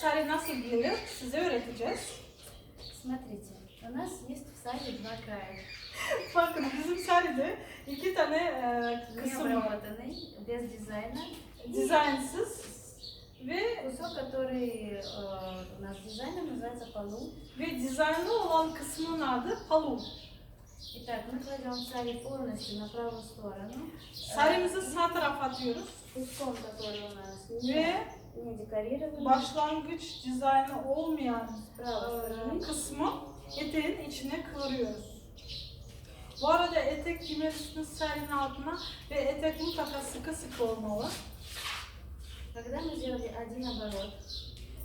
sari nasıl giyilir size öğreteceğiz. Смотрите, у нас есть в саде два края. Bakın bizim saride iki tane e, Не kısım var. обработанный, без дизайна. Dizaynsız ve Кусок, который э, у нас дизайном называется полу. ve dizaynlı olan kısmın adı palu. Итак, мы кладем сари полностью на правую сторону. Sarimizi sağ tarafa atıyoruz Куском, который у нас ve не, не декорированный. başlangıç dizaynı olmayan С правой e, стороны. kısmı eteğin içine kıvırıyoruz. Bu arada etek giymelirsiniz sarinin altına ve etek mutlaka sıkı sıkı olmalı. Когда мы сделали один оборот,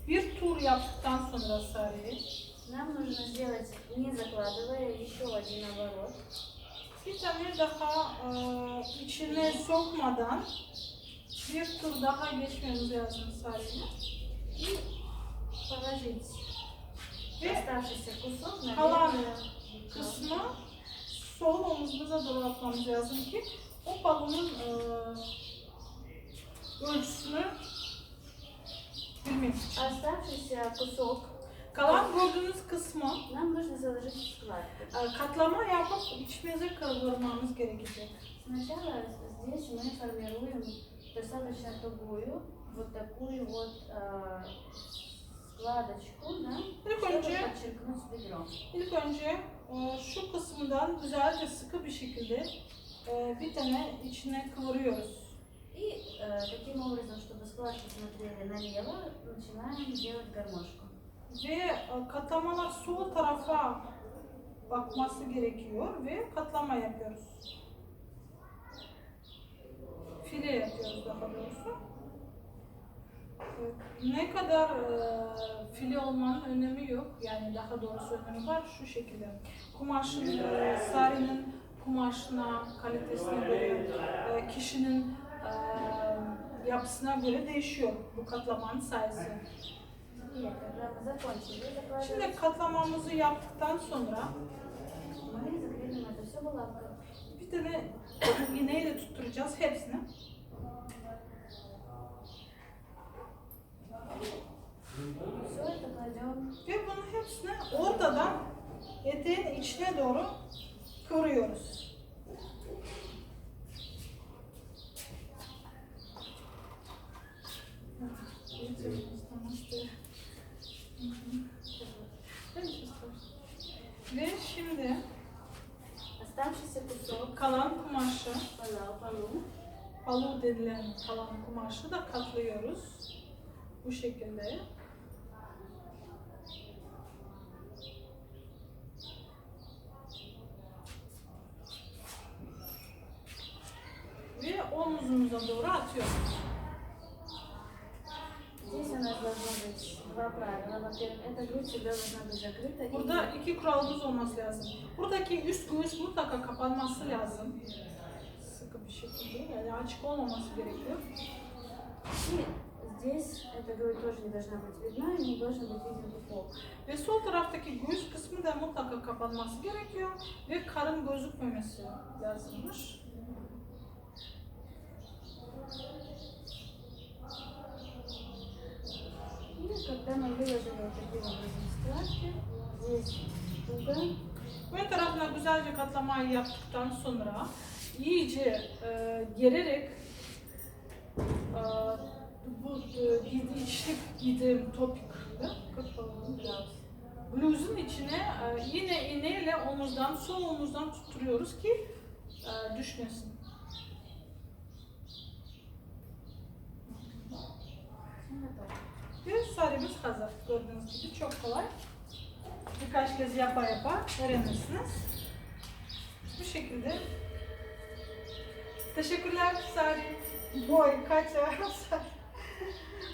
Bir tur yaptıktan sonra sarıyı нам нужно сделать, не закладывая, еще один оборот. bir tane daha e, içine sokmadan bir tur daha geçmemiz lazım sarıyı. И положить Ve оставшийся кусок на kalan верхнюю kısmı sol omuzumuza doğru atmamız lazım ki o balonun e, ölçüsünü bilmek için. Оставшийся кусок Kalan gördüğünüz kısmı нам нужно заложить в складку. e, katlama yapıp içimize kıvırmamız gerekecek. Сначала здесь мы формируем достаточно тугую вот такую вот э, складочку, да, İlk чтобы önce, подчеркнуть бедро. ilk önce e, şu kısmından güzelce sıkı bir şekilde e, bir tane içine kıvırıyoruz. И э, таким образом, чтобы складки смотрели налево, начинаем делать гармошку. Ve e, katlamalar sol tarafa bakması gerekiyor ve katlama yapıyoruz. File yapıyoruz daha doğrusu. E, Ne kadar e, file olmanın önemi yok. Yani daha doğrusu önemi var şu şekilde. Kumaşın, sarinin kumaşına, kalitesine göre, kişinin yapısına göre değişiyor bu katlamanın sayısı. Şimdi katlamamızı yaptıktan sonra bir tane iğneyle tutturacağız hepsini. Ve bunu hepsini ortadan eteğin içine doğru kıvırıyoruz. Ve şimdi оставшийся кусок kalan kumaşı, пола, полу. palu denilen kalan kumaşı da katlıyoruz. Bu şekilde. Ve omuzumuza doğru atıyoruz. Burada iki kuralımız olması lazım. Buradaki üst göğüs mutlaka kapanması lazım. Sıkı bir şekilde yani açık olmaması gerekiyor. И здесь эта грудь тоже не должна быть видна, и не должен быть виден пупок. Ve sol taraftaki göğüs kısmı da mutlaka kapanması gerekiyor ve karın gözükmemesi lazımmış. когда мы выложили вот таким образом складки, здесь туго, Ön tarafına güzelce katlamayı yaptıktan sonra iyice e, gererek e, bu e, giydi, içlik giydiğim topik bluzun içine e, yine iğneyle omuzdan, sol omuzdan tutturuyoruz ki e, düşmesin. Ve sarımız hazır. Gördüğünüz gibi çok kolay. Birkaç kez yapa yapa öğrenirsiniz. Bu şekilde. Teşekkürler Sari. Boy, kaç Sari.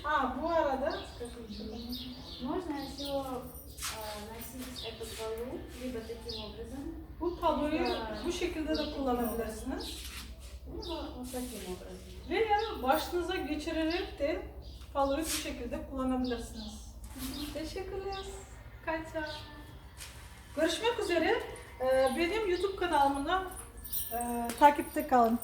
Aa bu arada Можно еще а, nосить эту полу либо таким образом, bu tabloyu bu şekilde de kullanabilirsiniz. либо вот таким образом. Veya başınıza geçirerek de paloyu bu şekilde kullanabilirsiniz. Teşekkürler. Kaça. Görüşmek üzere. Ee, Benim YouTube kanalımda e, takipte kalın.